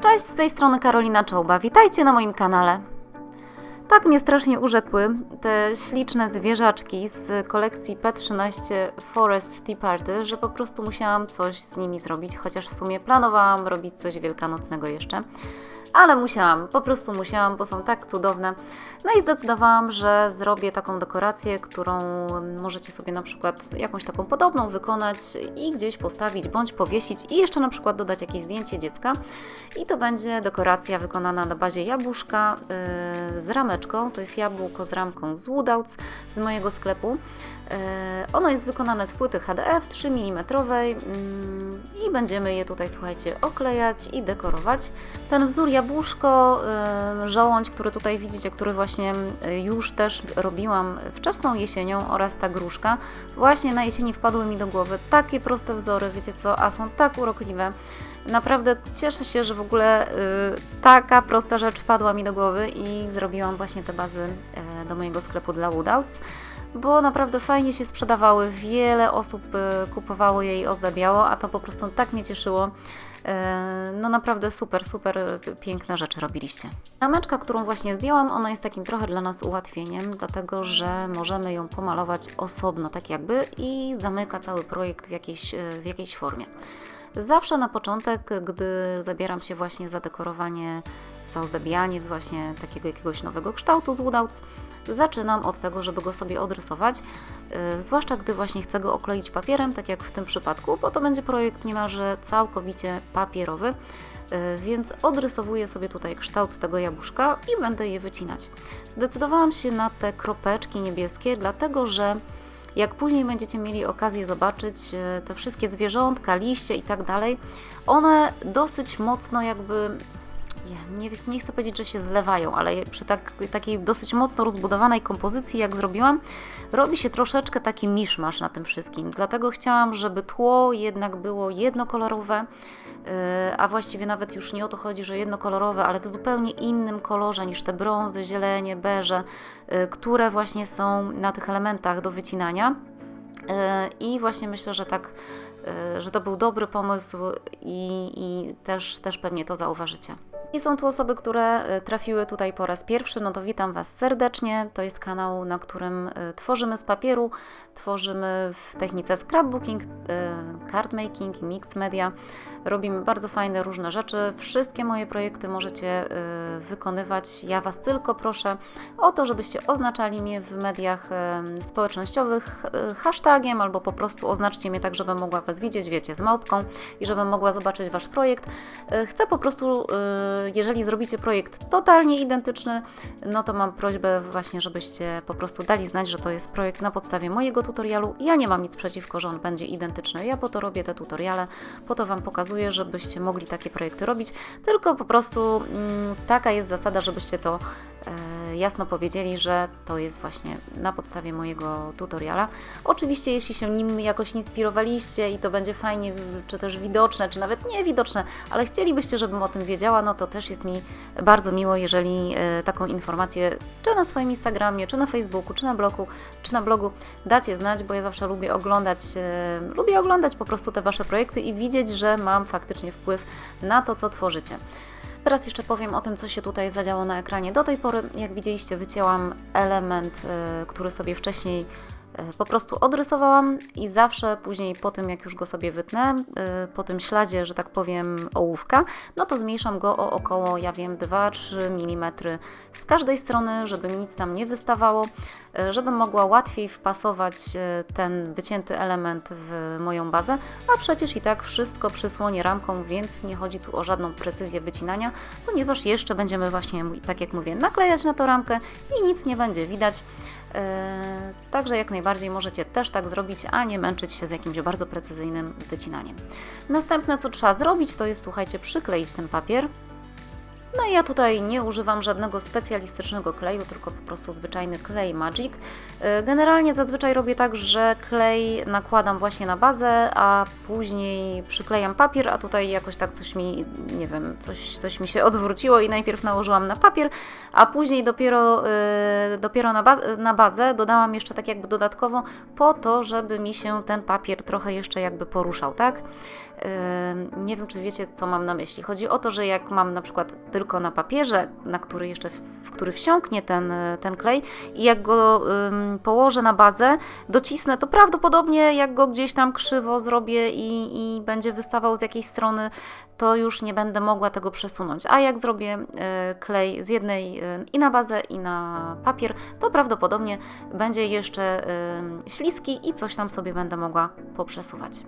Cześć, z tej strony Karolina Czołba. Witajcie na moim kanale. Tak mnie strasznie urzekły te śliczne zwierzaczki z kolekcji P13 Forest Tea Party, że po prostu musiałam coś z nimi zrobić, chociaż w sumie planowałam robić coś wielkanocnego jeszcze. Ale musiałam, po prostu musiałam, bo są tak cudowne. No i zdecydowałam, że zrobię taką dekorację, którą możecie sobie na przykład jakąś taką podobną wykonać i gdzieś postawić bądź powiesić i jeszcze na przykład dodać jakieś zdjęcie dziecka. I to będzie dekoracja wykonana na bazie jabłuszka yy, z rameczką. To jest jabłko z ramką z Woodouts z mojego sklepu. Yy, ono jest wykonane z płyty HDF 3 mm i będziemy je tutaj, słuchajcie, oklejać i dekorować. Ten wzór jabłuszko, yy, żołądź, który tutaj widzicie, który właśnie yy, już też robiłam wczesną jesienią oraz ta gruszka, właśnie na jesieni wpadły mi do głowy takie proste wzory, wiecie co, a są tak urokliwe. Naprawdę cieszę się, że w ogóle taka prosta rzecz wpadła mi do głowy i zrobiłam właśnie te bazy do mojego sklepu dla Woodouts, bo naprawdę fajnie się sprzedawały, wiele osób y, kupowało je i ozdabiało, a to po prostu tak mnie cieszyło. Y, No naprawdę super, super piękne rzeczy robiliście. Rameczka, którą właśnie zdjęłam, ona jest takim trochę dla nas ułatwieniem, dlatego że możemy ją pomalować osobno, tak jakby i zamyka cały projekt w jakiejś, y, w jakiejś formie. Zawsze na początek, gdy zabieram się właśnie za dekorowanie, za ozdabianie właśnie takiego jakiegoś nowego kształtu z Woodouts, zaczynam od tego, żeby go sobie odrysować, yy, zwłaszcza gdy właśnie chcę go okleić papierem, tak jak w tym przypadku, bo to będzie projekt niemalże całkowicie papierowy, yy, więc odrysowuję sobie tutaj kształt tego jabłuszka i będę je wycinać. Zdecydowałam się na te kropeczki niebieskie, dlatego że jak później będziecie mieli okazję zobaczyć e, te wszystkie zwierzątka, liście i tak dalej, one dosyć mocno jakby ja nie, nie chcę powiedzieć, że się zlewają, ale przy tak, takiej dosyć mocno rozbudowanej kompozycji, jak zrobiłam, robi się troszeczkę taki miszmasz na tym wszystkim. Dlatego chciałam, żeby tło jednak było jednokolorowe, yy, a właściwie nawet już nie o to chodzi, że jednokolorowe, ale w zupełnie innym kolorze niż te brązy, zielenie, beże, yy, które właśnie są na tych elementach do wycinania. Yy, I właśnie myślę, że tak, że to był dobry pomysł i, i też, też pewnie to zauważycie. I są tu osoby, które y, trafiły tutaj po raz pierwszy, no to witam Was serdecznie. To jest kanał, na którym y, tworzymy z papieru, tworzymy w technice scrapbooking, y, card making i mix media. Robimy bardzo fajne różne rzeczy. Wszystkie moje projekty możecie wykonywać. Ja Was tylko proszę o to, żebyście oznaczali mnie w mediach społecznościowych hashtagiem albo po prostu oznaczcie mnie tak, żebym mogła Was widzieć, wiecie, z małpką i żebym mogła zobaczyć Wasz projekt. Chcę po prostu jeżeli zrobicie projekt totalnie identyczny, no to mam prośbę właśnie, żebyście po prostu dali znać, że to jest projekt na podstawie mojego tutorialu. Ja nie mam nic przeciwko, że on będzie identyczny. Ja po to robię te tutoriale, po to Wam pokazuję, żebyście mogli takie projekty robić, tylko po prostu mm, taka jest zasada, żebyście to e, jasno powiedzieli, że to jest właśnie na podstawie mojego tutoriala. Oczywiście, jeśli się nim jakoś inspirowaliście i to będzie fajnie, czy też widoczne, czy nawet nie widoczne, ale chcielibyście, żebym o tym wiedziała, no to też jest mi bardzo miło, jeżeli e, taką informację czy na swoim Instagramie, czy na Facebooku, czy na blogu, czy na blogu dacie znać, bo ja zawsze lubię oglądać, e, lubię oglądać po prostu te Wasze projekty i widzieć, że mam faktycznie wpływ na to, co tworzycie. Teraz jeszcze powiem o tym, co się tutaj zadziało na ekranie. Do tej pory, jak widzieliście, wycięłam element, y, który sobie wcześniej po prostu odrysowałam i zawsze później po tym, jak już go sobie wytnę, y, po tym śladzie, że tak powiem, ołówka, no to zmniejszam go o około, ja wiem, 2-3 mm z każdej strony, żeby mi nic tam nie wystawało, żebym mogła łatwiej wpasować ten wycięty element w moją bazę, a przecież i tak wszystko przysłonię ramką, więc nie chodzi tu o żadną precyzję wycinania, ponieważ jeszcze będziemy właśnie, tak jak mówię, naklejać na to ramkę i nic nie będzie widać. Yy, także jak najbardziej możecie też tak zrobić, a nie męczyć się z jakimś bardzo precyzyjnym wycinaniem. Następne, co trzeba zrobić, to jest, słuchajcie, przykleić ten papier. No i ja tutaj nie używam żadnego specjalistycznego kleju, tylko po prostu zwyczajny klej Magic. Yy, generalnie zazwyczaj robię tak, że klej nakładam właśnie na bazę, a później przyklejam papier, a tutaj jakoś tak coś mi, nie wiem, coś, coś mi się odwróciło i najpierw nałożyłam na papier, a później dopiero, yy, dopiero na, ba na bazę dodałam jeszcze tak jakby dodatkowo po to, żeby mi się ten papier trochę jeszcze jakby poruszał, tak? Nie wiem, czy wiecie, co mam na myśli. Chodzi o to, że jak mam na przykład tylko na papierze, na który jeszcze, w który wsiąknie ten, ten klej i jak go położę na bazę, docisnę, to prawdopodobnie jak go gdzieś tam krzywo zrobię i, i będzie wystawał z jakiejś strony, to już nie będę mogła tego przesunąć. A jak zrobię y, klej z jednej y, i na bazę, i na papier, to prawdopodobnie będzie jeszcze śliski i coś tam sobie będę mogła poprzesuwać.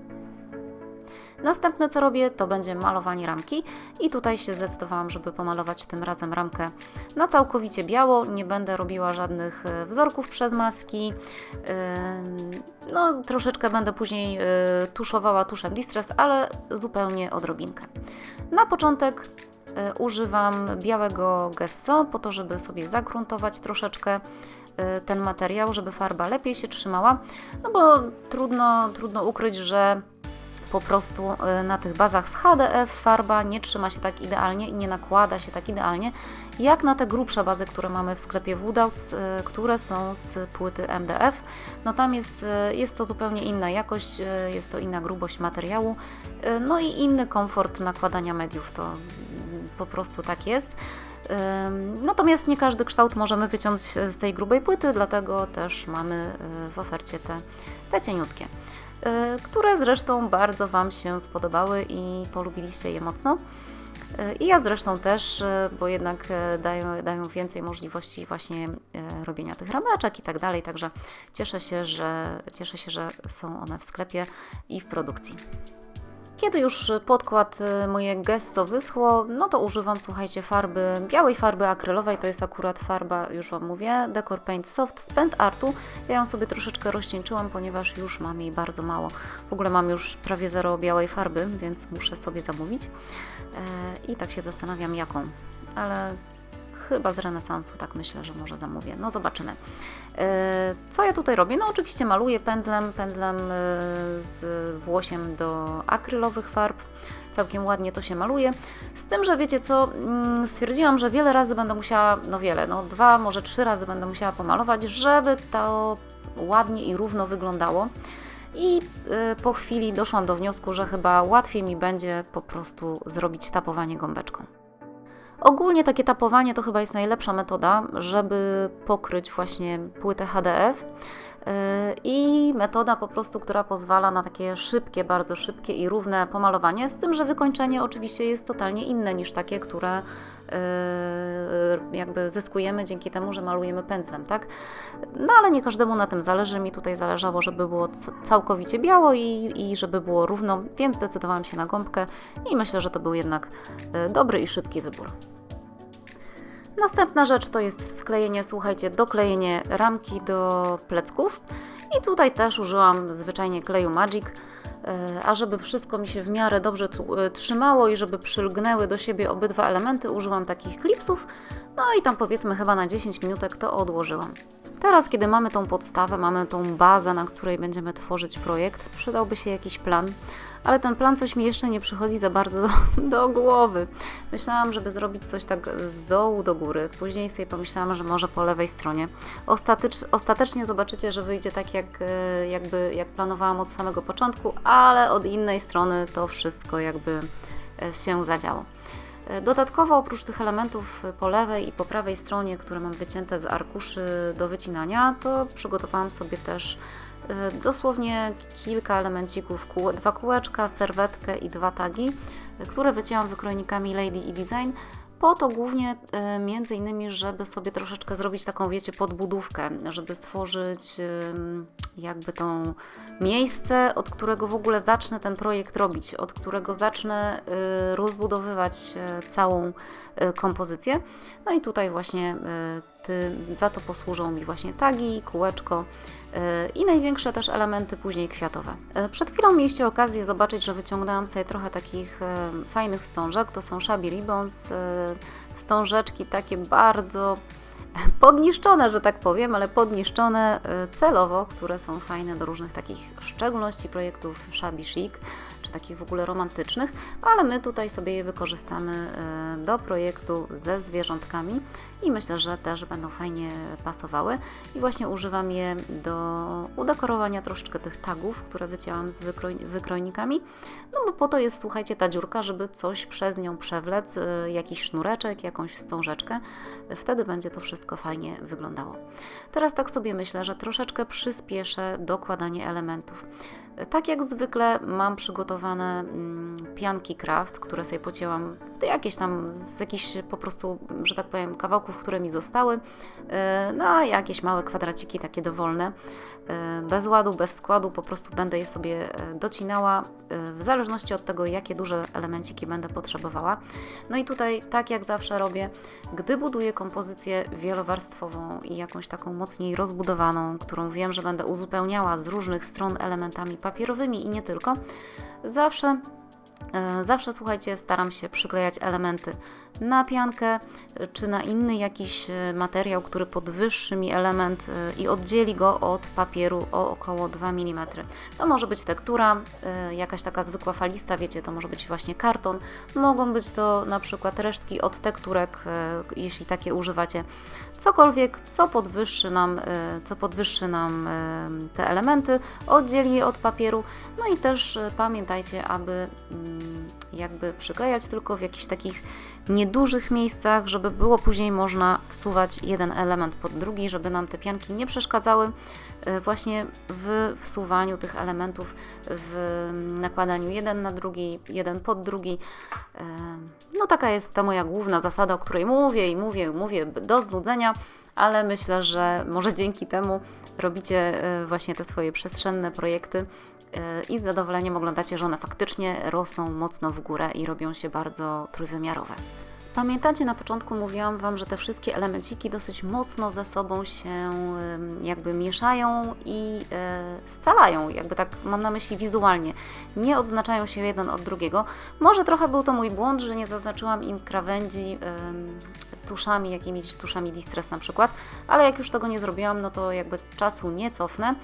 Następne co robię to będzie malowanie ramki i tutaj się zdecydowałam, żeby pomalować tym razem ramkę na całkowicie biało. Nie będę robiła żadnych e, wzorków przez maski. Ym, No troszeczkę będę później e, tuszowała tuszem Distress, ale zupełnie odrobinkę. Na początek e, używam białego gesso po to, żeby sobie zagruntować troszeczkę e, ten materiał, żeby farba lepiej się trzymała, no bo trudno, trudno ukryć, że po prostu y, na tych bazach z HDF farba nie trzyma się tak idealnie i nie nakłada się tak idealnie, jak na te grubsze bazy, które mamy w sklepie Woodouts, y, które są z płyty MDF. No tam jest, y, jest to zupełnie inna jakość, jest to inna grubość materiału, no i inny komfort nakładania mediów, to po prostu tak jest. Natomiast nie każdy kształt możemy wyciąć z tej grubej płyty, dlatego też mamy w ofercie te, te cieniutkie. Y, które zresztą bardzo Wam się spodobały i polubiliście je mocno. Y, I ja zresztą też, y, bo jednak dają, dają więcej możliwości właśnie robienia tych rameczek i tak dalej, także cieszę się, że, cieszę się, że są one w sklepie i w produkcji. Kiedy już podkład y, moje gesso wyschło, no to używam, słuchajcie, farby, białej farby akrylowej, to jest akurat farba, już Wam mówię, Decor Paint Soft z Artu. Ja ją sobie troszeczkę rozcieńczyłam, ponieważ już mam jej bardzo mało. W ogóle mam już prawie zero białej farby, więc muszę sobie zamówić. E, I tak się zastanawiam jaką, ale chyba z renesansu, tak myślę, że może zamówię. No zobaczymy. E, co ja tutaj robię? No oczywiście maluję pędzlem, pędzlem e, z włosiem do akrylowych farb. Całkiem ładnie to się maluje. Z tym, że wiecie co, mm, stwierdziłam, że wiele razy będę musiała, no wiele, no dwa, może trzy razy będę musiała pomalować, żeby to ładnie i równo wyglądało. I e, po chwili doszłam do wniosku, że chyba łatwiej mi będzie po prostu zrobić tapowanie gąbeczką. Ogólnie takie tapowanie to chyba jest najlepsza metoda, żeby pokryć właśnie płytę HDF. Yy, I metoda po prostu, która pozwala na takie szybkie, bardzo szybkie i równe pomalowanie, z tym, że wykończenie oczywiście jest totalnie inne niż takie, które jakby zyskujemy dzięki temu, że malujemy pędzlem, tak? No ale nie każdemu na tym zależy, mi tutaj zależało, żeby było całkowicie biało i, i żeby było równo, więc zdecydowałam się na gąbkę i myślę, że to był jednak yy, dobry i szybki wybór. Następna rzecz to jest sklejenie, słuchajcie, doklejenie ramki do plecków. I tutaj też użyłam zwyczajnie kleju Magic, a żeby wszystko mi się w miarę dobrze e, trzymało i żeby przylgnęły do siebie obydwa elementy, użyłam takich klipsów. No i tam powiedzmy chyba na 10 minutek to odłożyłam. Teraz, kiedy mamy tą podstawę, mamy tą bazę, na której będziemy tworzyć projekt, przydałby się jakiś plan ale ten plan coś mi jeszcze nie przychodzi za bardzo do, do głowy. Myślałam, żeby zrobić coś tak z dołu do góry. Później sobie pomyślałam, że może po lewej stronie. Ostatecz, ostatecznie zobaczycie, że wyjdzie tak, jak, e, jakby, jak planowałam od samego początku, ale od innej strony to wszystko jakby e, się zadziało. E, dodatkowo oprócz tych elementów po lewej i po prawej stronie, które mam wycięte z arkuszy do wycinania, to przygotowałam sobie też E, dosłownie kilka elemencików, dwa kółeczka, serwetkę i dwa tagi, e, które wycięłam wykrojnikami Lady i Design, po to głównie e, między innymi, żeby sobie troszeczkę zrobić taką, wiecie, podbudówkę, żeby stworzyć jakby to miejsce, od którego w ogóle zacznę ten projekt robić, od którego zacznę rozbudowywać całą kompozycję. No i tutaj właśnie za to posłużą mi właśnie tagi, kółeczko, E, i największe też elementy później kwiatowe. E, przed chwilą mieliście okazję zobaczyć, że wyciągnęłam sobie trochę takich e, fajnych wstążek. To są Shabby Ribbons, wstążeczki takie bardzo podniszczone, że tak powiem, ale podniszczone celowo, które są fajne do różnych takich, w szczególności projektów shabby chic, takich w ogóle romantycznych, ale my tutaj sobie je wykorzystamy e, do projektu ze zwierzątkami i myślę, że też będą fajnie pasowały. I właśnie używam je do udekorowania troszeczkę tych tagów, które wycięłam z wykroj wykrojnikami, no bo po to jest, słuchajcie, ta dziurka, żeby coś przez nią przewlec, e, jakiś sznureczek, jakąś wstążeczkę. Wtedy będzie to wszystko fajnie wyglądało. Teraz tak sobie myślę, że troszeczkę przyspieszę dokładanie elementów. Tak jak zwykle mam przygotowane mm, pianki craft, które sobie pocięłam jakieś tam z jakichś po prostu, że tak powiem, kawałków, które mi zostały, e, no a jakieś małe kwadraciki takie dowolne. E, bez ładu, bez składu, po prostu będę je sobie e, docinała w zależności od tego, jakie duże elemenciki będę potrzebowała. No i tutaj, tak jak zawsze robię, gdy buduję kompozycję wielowarstwową i jakąś taką mocniej rozbudowaną, którą wiem, że będę uzupełniała z różnych stron elementami papierowymi i nie tylko, zawsze E, zawsze, słuchajcie, staram się przyklejać elementy na piankę e, czy na inny jakiś e, materiał, który podwyższy mi element i oddzieli go od papieru o około 2 mm. To może być tektura, jakaś taka zwykła falista, wiecie, to może być właśnie karton, mogą być to na przykład resztki od tekturek, jeśli takie używacie. Cokolwiek, co podwyższy nam, co podwyższy nam te elementy, oddzieli je od papieru. No i też pamiętajcie, aby mm, jakby przyklejać tylko w jakichś takich niedużych miejscach, żeby było później można wsuwać jeden element pod drugi, żeby nam te pianki nie przeszkadzały e, właśnie w wsuwaniu tych elementów, w nakładaniu jeden na drugi, jeden pod drugi. E, no taka jest ta moja główna zasada, o której mówię i mówię, mówię do znudzenia, ale myślę, że może dzięki temu robicie e, właśnie te swoje przestrzenne projekty i z zadowoleniem oglądacie, że one faktycznie rosną mocno w górę i robią się bardzo trójwymiarowe. Pamiętacie, na początku mówiłam Wam, że te wszystkie elemenciki dosyć mocno ze sobą się jakby mieszają i e, scalają, jakby tak mam na myśli wizualnie. Nie odznaczają się jeden od drugiego. Może trochę był to mój błąd, że nie zaznaczyłam im krawędzi tuszami, jakimiś tuszami Distress na przykład, ale jak już tego nie zrobiłam, no to jakby czasu nie cofnę.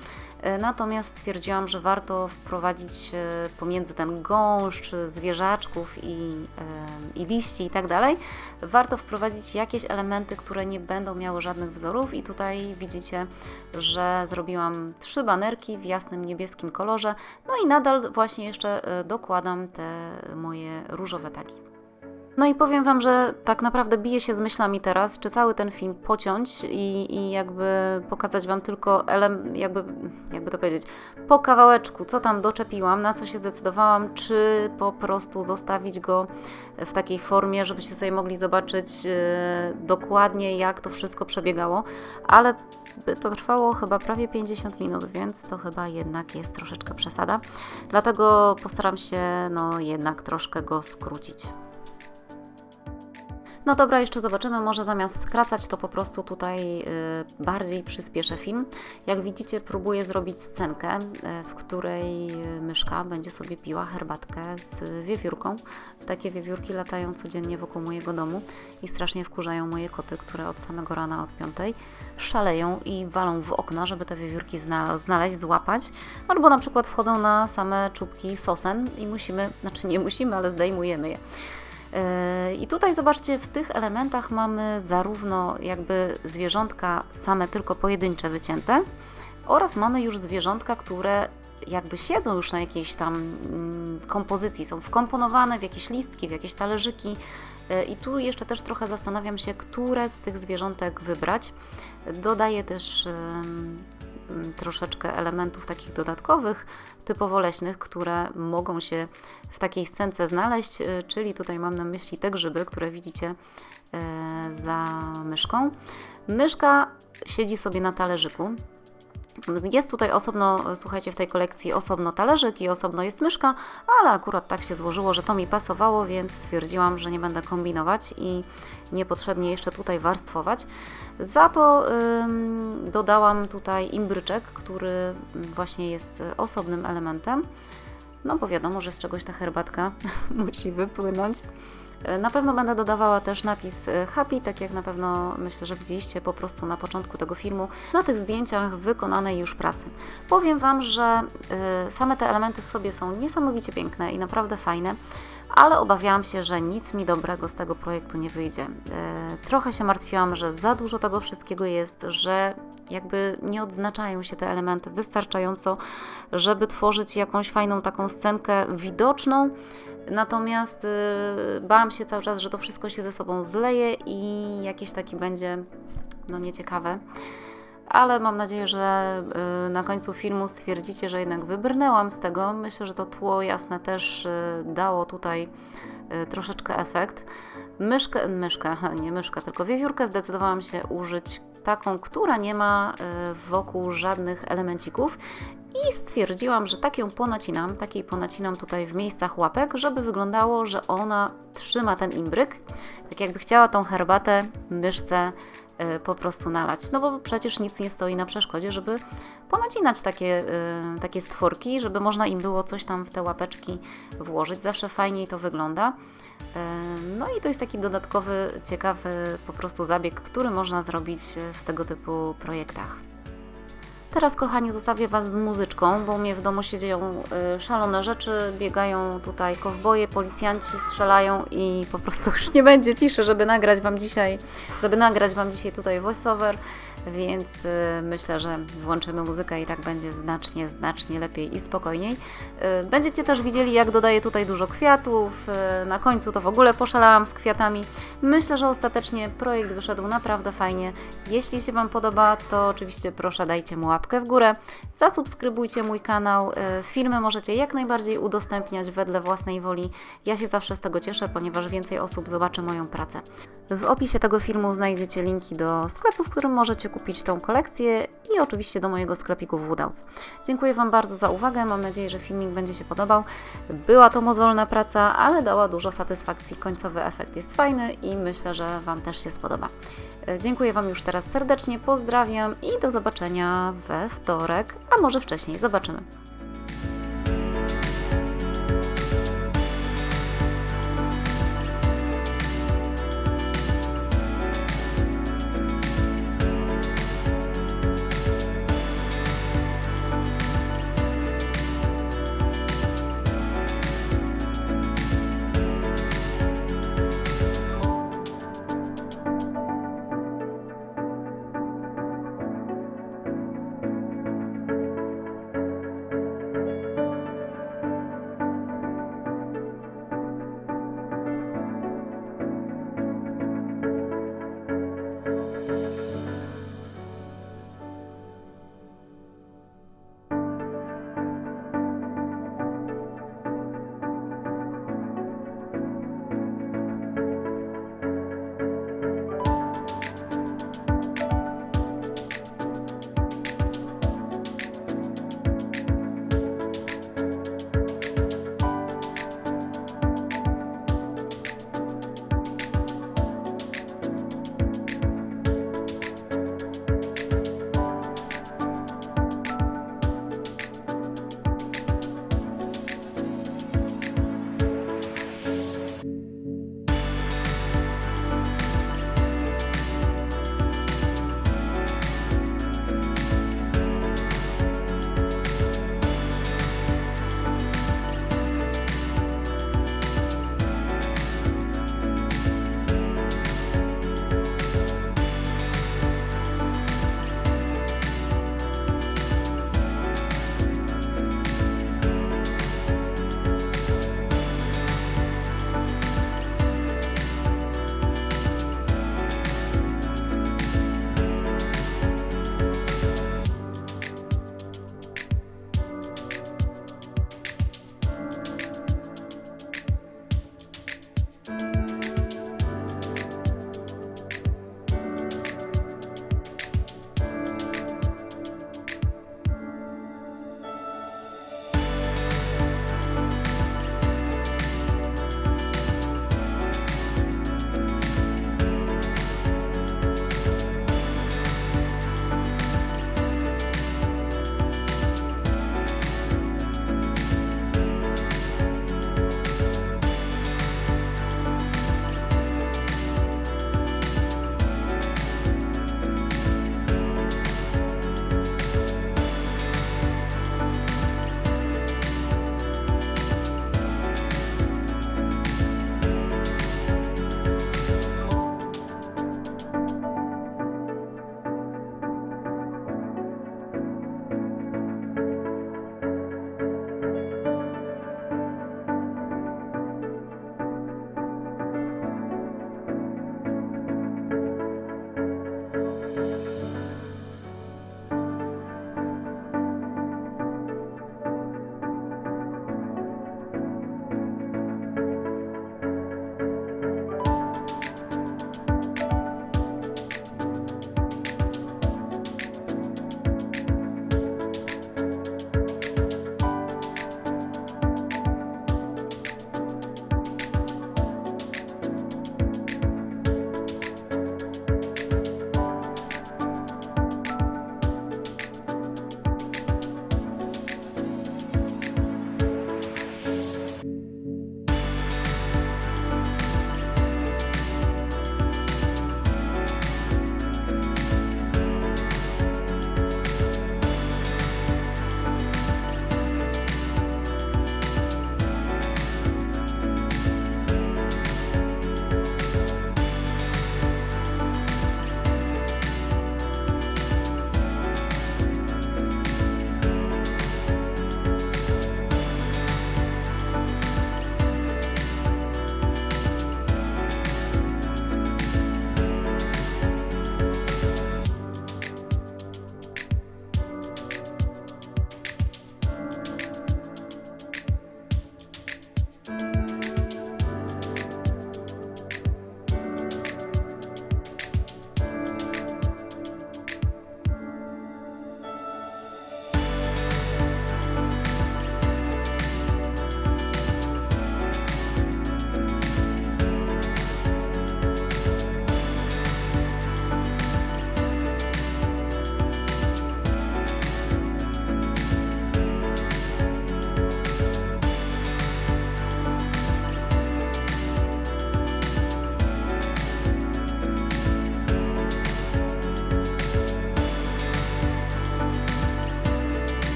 E, natomiast stwierdziłam, że warto wprowadzić e, pomiędzy ten gąszcz zwierzaczków i, e, i liści i tak dalej, warto wprowadzić jakieś elementy, które nie będą miały żadnych wzorów i tutaj widzicie, że zrobiłam trzy banerki w jasnym niebieskim kolorze, no i nadal właśnie jeszcze dokładam te moje różowe tagi. No i powiem Wam, że tak naprawdę biję się z myślami teraz, czy cały ten film pociąć i, i jakby pokazać Wam tylko, ele, jakby, jakby to powiedzieć, po kawałeczku, co tam doczepiłam, na co się zdecydowałam, czy po prostu zostawić go w takiej formie, żebyście sobie mogli zobaczyć yy, dokładnie, jak to wszystko przebiegało, ale to trwało chyba prawie 50 minut, więc to chyba jednak jest troszeczkę przesada. Dlatego postaram się no jednak troszkę go skrócić. No dobra, jeszcze zobaczymy, może zamiast skracać, to po prostu tutaj y, bardziej przyspieszę film. Jak widzicie, próbuję zrobić scenkę, y, w której myszka będzie sobie piła herbatkę z wiewiórką. Takie wiewiórki latają codziennie wokół mojego domu i strasznie wkurzają moje koty, które od samego rana, od piątej szaleją i walą w okna, żeby te wiewiórki znaleźć, złapać. Albo na przykład wchodzą na same czubki sosen i musimy, znaczy nie musimy, ale zdejmujemy je. Yy, I tutaj zobaczcie, w tych elementach mamy zarówno jakby zwierzątka same tylko pojedyncze wycięte oraz mamy już zwierzątka, które jakby siedzą już na jakiejś tam mm, kompozycji, są wkomponowane w jakieś listki, w jakieś talerzyki. Yy, I tu jeszcze też trochę zastanawiam się, które z tych zwierzątek wybrać. Dodaję też troszeczkę elementów takich dodatkowych, typowo leśnych, które mogą się w takiej scence znaleźć, y, czyli tutaj mam na myśli te grzyby, które widzicie e, za myszką. Myszka siedzi sobie na talerzyku, jest tutaj osobno, słuchajcie, w tej kolekcji osobno talerzyk i osobno jest myszka, ale akurat tak się złożyło, że to mi pasowało, więc stwierdziłam, że nie będę kombinować i niepotrzebnie jeszcze tutaj warstwować. Za to ym, dodałam tutaj imbryczek, który właśnie jest osobnym elementem. No bo wiadomo, że z czegoś ta herbatka musi wypłynąć. E, Na pewno będę dodawała też napis e, happy, tak jak na pewno myślę, że widzieliście po prostu na początku tego filmu, na tych zdjęciach wykonanej już pracy. Powiem Wam, że e, same te elementy w sobie są niesamowicie piękne i naprawdę fajne, ale obawiałam się, że nic mi dobrego z tego projektu nie wyjdzie. Trochę się martwiłam, że za dużo tego wszystkiego jest, że jakby nie odznaczają się te elementy wystarczająco, żeby tworzyć jakąś fajną taką scenkę widoczną. Natomiast y, bałam się cały czas, że to wszystko się ze sobą zleje i jakieś taki będzie no nieciekawe. Ale mam nadzieję, że y, na końcu filmu stwierdzicie, że jednak wybrnęłam z tego. Myślę, że to tło jasne też y, dało tutaj troszeczkę efekt. Myszkę, myszkę, nie myszkę, tylko wiewiórkę zdecydowałam się użyć taką, która nie ma wokół żadnych elemencików i stwierdziłam, że tak ją ponacinam, takiej ponacinam tutaj w miejscach łapek, żeby wyglądało, że ona trzyma ten imbryk, tak jakby chciała tą herbatę myszce y, po prostu nalać. No bo przecież nic nie stoi na przeszkodzie, żeby ponacinać takie, y, takie stworki, żeby można im było coś tam w te łapeczki włożyć. Zawsze fajniej to wygląda. Y, No i to jest taki dodatkowy, ciekawy po prostu zabieg, który można zrobić w tego typu projektach. Teraz, kochani, zostawię Was z muzyczką, bo mnie w domu się dzieją y, szalone rzeczy. Biegają tutaj kowboje, policjanci strzelają i po prostu już nie będzie ciszy, żeby nagrać Wam dzisiaj, żeby nagrać Wam dzisiaj tutaj voiceover, więc y, myślę, że włączymy muzykę i tak będzie znacznie, znacznie lepiej i spokojniej. Y, Będziecie też widzieli, jak dodaję tutaj dużo kwiatów. Na końcu to w ogóle poszalałam z kwiatami. Myślę, że ostatecznie projekt wyszedł naprawdę fajnie. Jeśli się Wam podoba, to oczywiście proszę dajcie mu łapkę w górę, zasubskrybujcie mój kanał. Y, Filmy możecie jak najbardziej udostępniać wedle własnej woli. Ja się zawsze z tego cieszę, ponieważ więcej osób zobaczy moją pracę. W opisie tego filmu znajdziecie linki do sklepu, w którym możecie kupić tą kolekcję i oczywiście do mojego sklepiku w Woodhouse. Dziękuję Wam bardzo za uwagę. Mam nadzieję, że filmik będzie się podobał. Była to mozolna praca, ale dała dużo satysfakcji. Końcowy efekt jest fajny i myślę, że Wam też się spodoba. E, Dziękuję Wam już teraz serdecznie, pozdrawiam i do zobaczenia we wtorek, a może wcześniej. Zobaczymy.